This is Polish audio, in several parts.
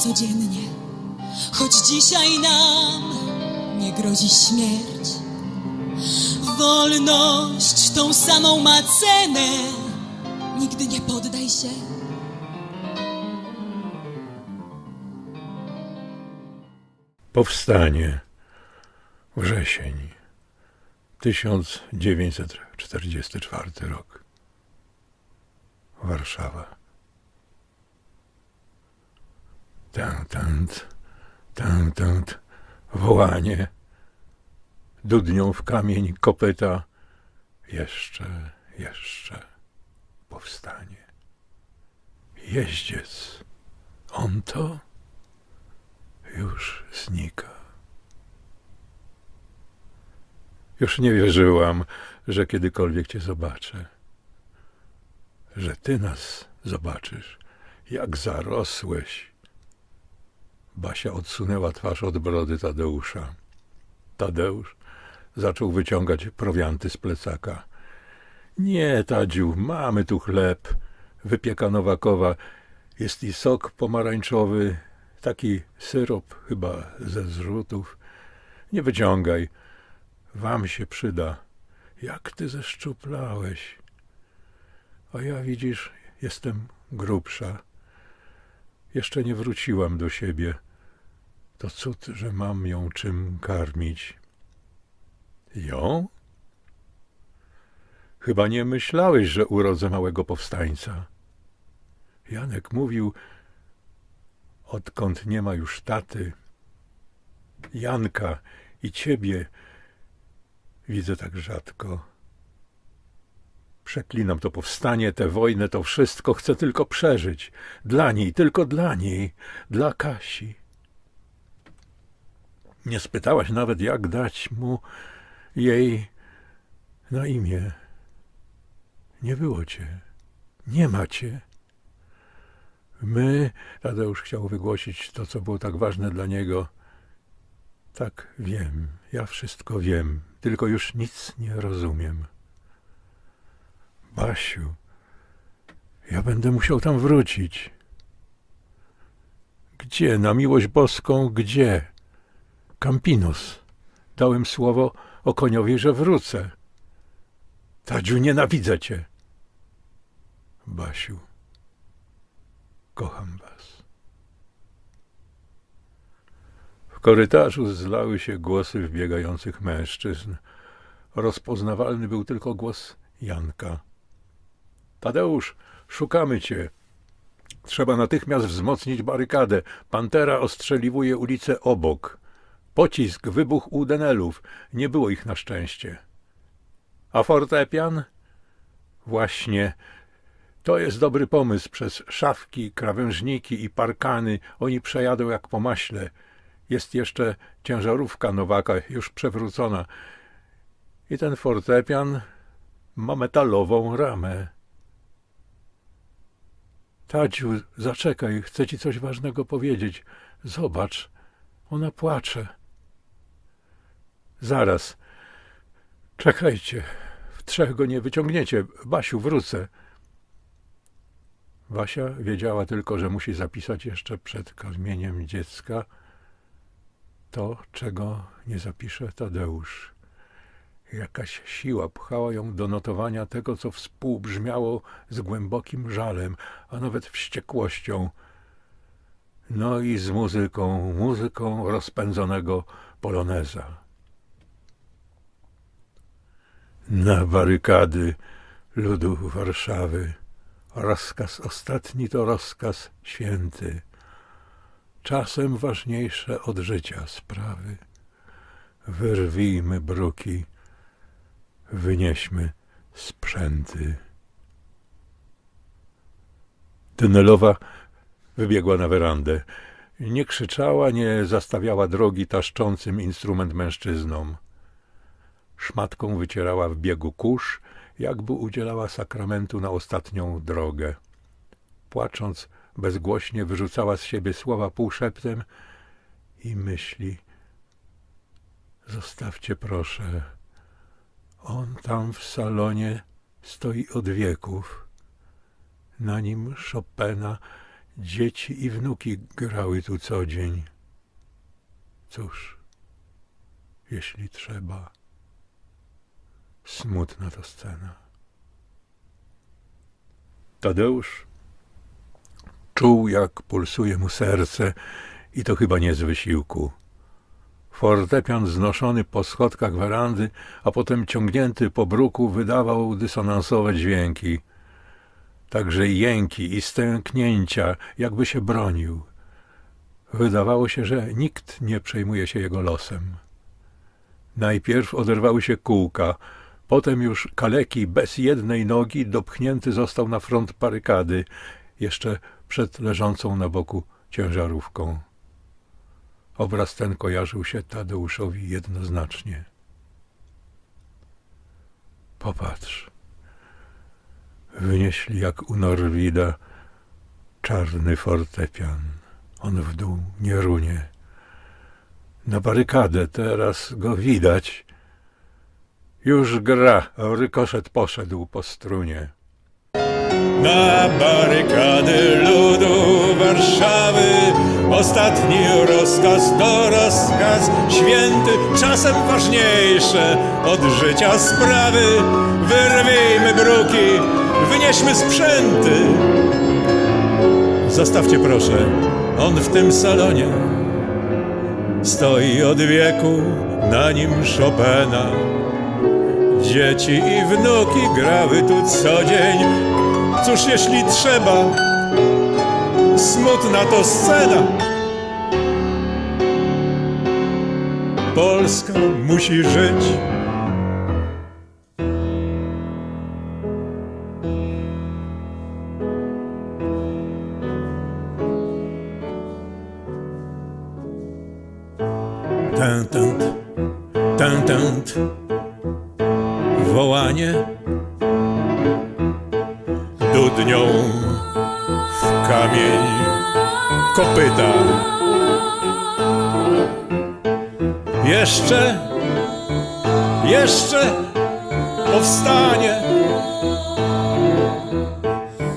codziennie. Choć dzisiaj nam nie grozi śmierć. Wolność tą samą ma cenę. Nigdy nie poddaj się. Powstanie. Wrzesień. 1944 rok. Warszawa. Tant, tant. Wołanie. Dudnią w kamień kopyta. Jeszcze, jeszcze. Powstanie. Jeździec. On to już znika. Już nie wierzyłam, że kiedykolwiek Cię zobaczę. Że Ty nas zobaczysz, jak zarosłeś. Basia odsunęła twarz od brody Tadeusza. Tadeusz zaczął wyciągać prowianty z plecaka. Nie, Tadziu, mamy tu chleb, wypieka Nowakowa, jest i sok pomarańczowy, taki syrop chyba ze zrzutów. Nie wyciągaj, wam się przyda. Jak ty zeszczuplałeś. A ja widzisz, jestem grubsza. Jeszcze nie wróciłam do siebie. To cud, że mam ją czym karmić. Ją? Chyba nie myślałeś, że urodzę małego powstańca. Janek mówił, odkąd nie ma już taty, Janka i ciebie widzę tak rzadko. Przeklinam to powstanie, tę wojnę, to wszystko. Chcę tylko przeżyć. Dla niej, tylko dla niej, dla Kasi. Nie spytałaś nawet, jak dać mu jej na imię. Nie było cię. Nie ma cię. My, Tadeusz chciał wygłosić to, co było tak ważne dla niego. Tak, wiem, ja wszystko wiem, tylko już nic nie rozumiem. Basiu, ja będę musiał tam wrócić. Gdzie, na miłość boską, gdzie? Campinus. Dałem słowo o koniowi, że wrócę. Tadziu, nienawidzę cię. Basiu. Kocham was. W korytarzu zlały się głosy wbiegających mężczyzn. Rozpoznawalny był tylko głos Janka. Tadeusz, szukamy cię. Trzeba natychmiast wzmocnić barykadę. Pantera ostrzeliwuje ulicę obok. Pocisk wybuchł u Denelów. Nie było ich na szczęście. A fortepian? Właśnie to jest dobry pomysł. Przez szafki, krawężniki i parkany oni przejadą jak po maśle. Jest jeszcze ciężarówka Nowaka, już przewrócona. I ten fortepian ma metalową ramę. Tadziu, zaczekaj, chcę ci coś ważnego powiedzieć. Zobacz, ona płacze. Zaraz. Czekajcie, w trzech go nie wyciągniecie. Basiu, wrócę. Wasia wiedziała tylko, że musi zapisać jeszcze przed karmieniem dziecka to, czego nie zapisze Tadeusz. Jakaś siła pchała ją do notowania tego, co współbrzmiało z głębokim żalem, a nawet wściekłością. No i z muzyką, muzyką rozpędzonego poloneza. Na barykady ludu Warszawy Rozkaz ostatni to rozkaz święty, czasem ważniejsze od życia sprawy. Wyrwijmy bruki, wynieśmy sprzęty. Dynelowa wybiegła na werandę. Nie krzyczała, nie zastawiała drogi taszczącym instrument mężczyznom. Szmatką wycierała w biegu kurz jakby udzielała sakramentu na ostatnią drogę. Płacząc, bezgłośnie wyrzucała z siebie słowa półszeptem i myśli. Zostawcie proszę. On tam w salonie stoi od wieków. na nim Chopina, dzieci i wnuki grały tu co dzień. Cóż, jeśli trzeba, smutna to scena. Tadeusz czuł, jak pulsuje mu serce i to chyba nie z wysiłku. Fortepian znoszony po schodkach werandy, a potem ciągnięty po bruku wydawał dysonansowe dźwięki. Także jęki i stęknięcia, jakby się bronił. Wydawało się, że nikt nie przejmuje się jego losem. Najpierw oderwały się kółka, potem już kaleki bez jednej nogi dopchnięty został na front barykady, jeszcze przed leżącą na boku ciężarówką. Obraz ten kojarzył się Tadeuszowi jednoznacznie. Popatrz. Wynieśli jak u Norwida czarny fortepian. On w dół nie runie. Na barykadę teraz go widać. Już gra, rykoszet poszedł po strunie. Na barykady ludu Warszawy Ostatni rozkaz to rozkaz. Święty Czasem ważniejsze od życia sprawy. Wyrwijmy bruki, wynieśmy sprzęty. Zostawcie proszę, on w tym salonie Stoi od wieku, na nim Chopina Dzieci i wnuki grały tu co dzień. Cóż jeśli trzeba? Smutna to scena. Polska musi żyć. Tętent, tętent Wołanie dudnią w kamień kopyta. Jeszcze, jeszcze powstanie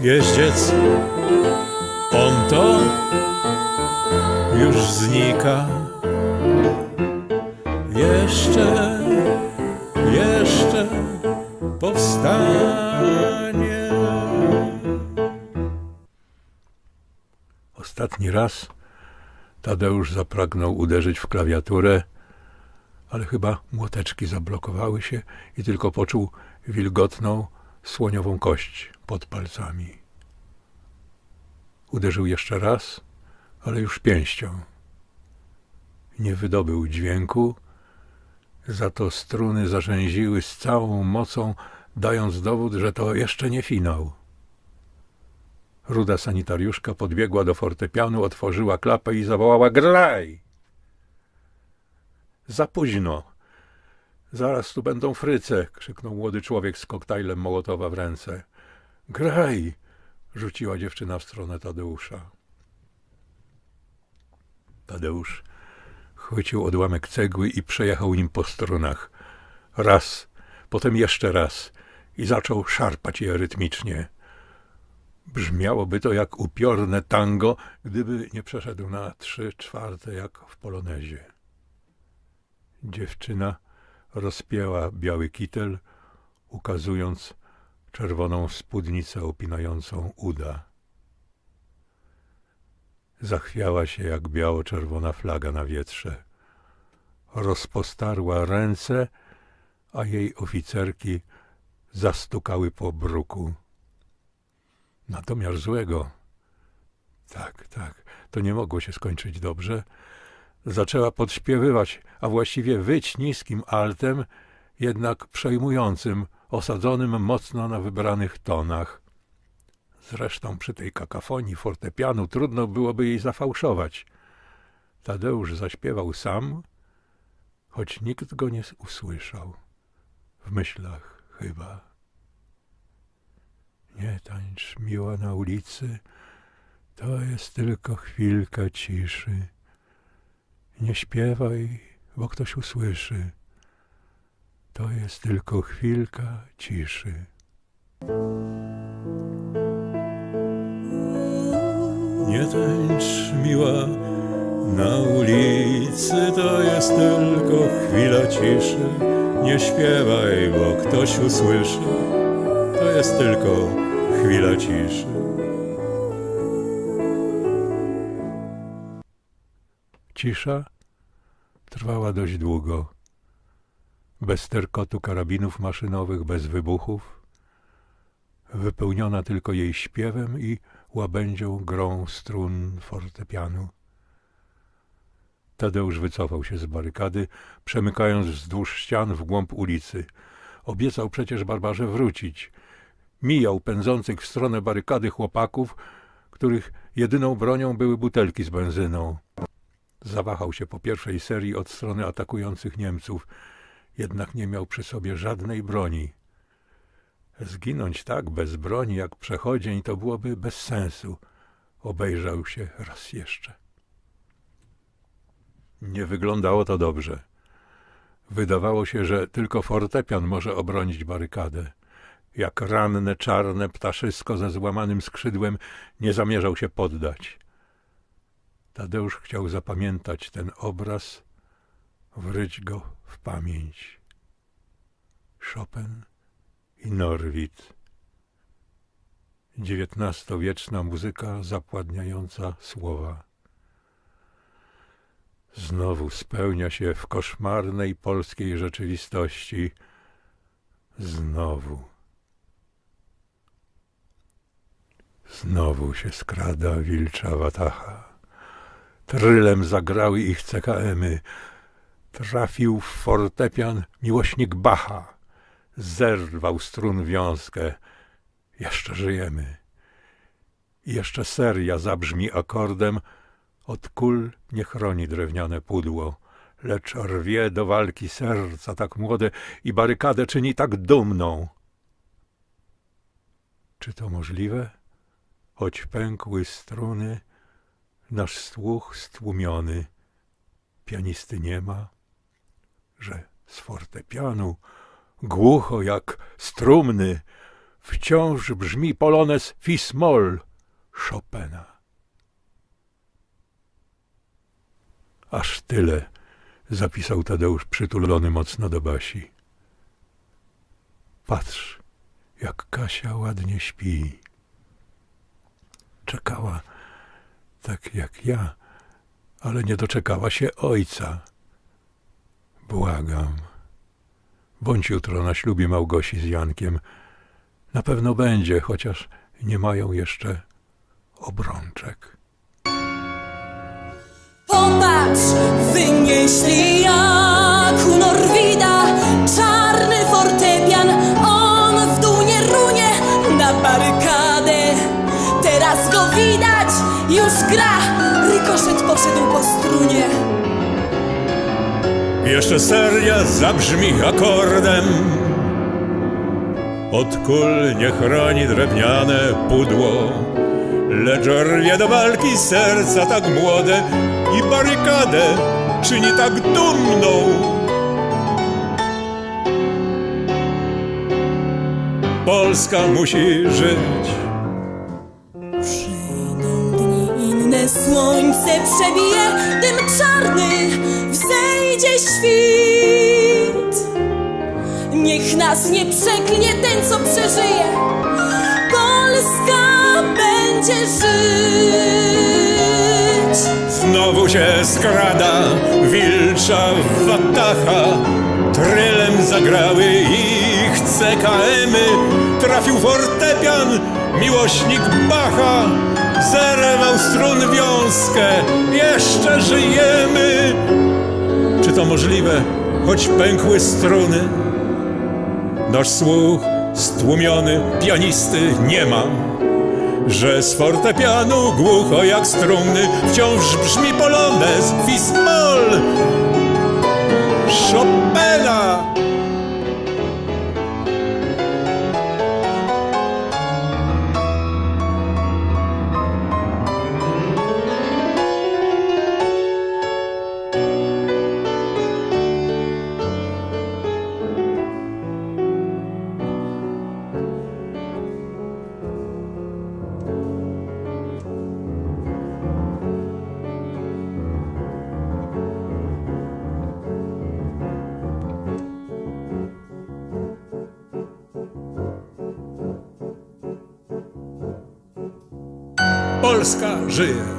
jeździec. On to już znika. Jeszcze, raz Tadeusz zapragnął uderzyć w klawiaturę, ale chyba młoteczki zablokowały się i tylko poczuł wilgotną, słoniową kość pod palcami. Uderzył jeszcze raz, ale już pięścią. Nie wydobył dźwięku, za to struny zarzęziły z całą mocą, dając dowód, że to jeszcze nie finał. Ruda sanitariuszka podbiegła do fortepianu, otworzyła klapę i zawołała: Graj! Za późno. Zaraz tu będą fryce, krzyknął młody człowiek z koktajlem Mołotowa w ręce. Graj! rzuciła dziewczyna w stronę Tadeusza. Tadeusz chwycił odłamek cegły i przejechał nim po strunach. Raz, potem jeszcze raz i zaczął szarpać je rytmicznie. Brzmiałoby to jak upiorne tango, gdyby nie przeszedł na trzy czwarte jak w polonezie. Dziewczyna rozpięła biały kitel, ukazując czerwoną spódnicę opinającą uda. Zachwiała się jak biało-czerwona flaga na wietrze. Rozpostarła ręce, a jej oficerki zastukały po bruku. Na domiar złego. Tak, tak, to nie mogło się skończyć dobrze. Zaczęła podśpiewywać, a właściwie wyć niskim altem, jednak przejmującym, osadzonym mocno na wybranych tonach. Zresztą przy tej kakafonii fortepianu trudno byłoby jej zafałszować. Tadeusz zaśpiewał sam, choć nikt go nie usłyszał. W myślach chyba. Nie tańcz miła na ulicy, to jest tylko chwilka ciszy. Nie śpiewaj, bo ktoś usłyszy. To jest tylko chwilka ciszy. Nie tańcz miła na ulicy, to jest tylko chwila ciszy. Nie śpiewaj, bo ktoś usłyszy, jest tylko chwila ciszy. Cisza trwała dość długo. Bez terkotu karabinów maszynowych, bez wybuchów, wypełniona tylko jej śpiewem i łabędzią grą strun fortepianu. Tadeusz wycofał się z barykady, przemykając wzdłuż ścian w głąb ulicy. Obiecał przecież Barbarze wrócić. Mijał pędzących w stronę barykady chłopaków, których jedyną bronią były butelki z benzyną. Zawahał się po pierwszej serii od strony atakujących Niemców, jednak nie miał przy sobie żadnej broni. Zginąć tak bez broni jak przechodzień to byłoby bez sensu. Obejrzał się raz jeszcze. Nie wyglądało to dobrze. Wydawało się, że tylko fortepian może obronić barykadę. Jak ranne, czarne ptaszysko ze złamanym skrzydłem nie zamierzał się poddać. Tadeusz chciał zapamiętać ten obraz, wryć go w pamięć. Chopin i Norwid. XIX-wieczna muzyka zapładniająca słowa. Znowu spełnia się w koszmarnej polskiej rzeczywistości. Znowu. Znowu się skrada wilcza watacha. Trylem zagrały ich CKM-y. Trafił w fortepian miłośnik Bacha. Zerwał strun wiązkę. Jeszcze żyjemy. I jeszcze seria zabrzmi akordem. Od kul nie chroni drewniane pudło, lecz rwie do walki serca tak młode i barykadę czyni tak dumną. Czy to możliwe? Choć pękły struny, nasz słuch stłumiony, pianisty nie ma, że z fortepianu, głucho jak strumny, wciąż brzmi polones Fismol Chopina. Aż tyle, zapisał Tadeusz przytulony mocno do Basi. Patrz, jak Kasia ładnie śpi. Czekała tak jak ja, ale nie doczekała się ojca. Błagam. Bądź jutro na ślubie Małgosi z Jankiem. Na pewno będzie, chociaż nie mają jeszcze obrączek. Popatrz, wynieśli jak już gra. Rykoszet poszedł po strunie. Jeszcze seria zabrzmi akordem. Od kul nie chroni drewniane pudło, lecz rwie do walki serca tak młode i barykadę czyni tak dumną. Polska musi żyć. Słońce przebije dym czarny, wzejdzie świt. Niech nas nie przeklnie ten, co przeżyje, Polska będzie żyć. Znowu się skrada wilcza watacha Trylem zagrały ich CKM-y Trafił fortepian miłośnik Bacha Zerwał strun wiązkę Jeszcze żyjemy Czy to możliwe, choć pękły struny? Nasz słuch stłumiony pianisty nie ma że z fortepianu głucho jak strumny wciąż brzmi polones Fismol Chopina. Polska żyje!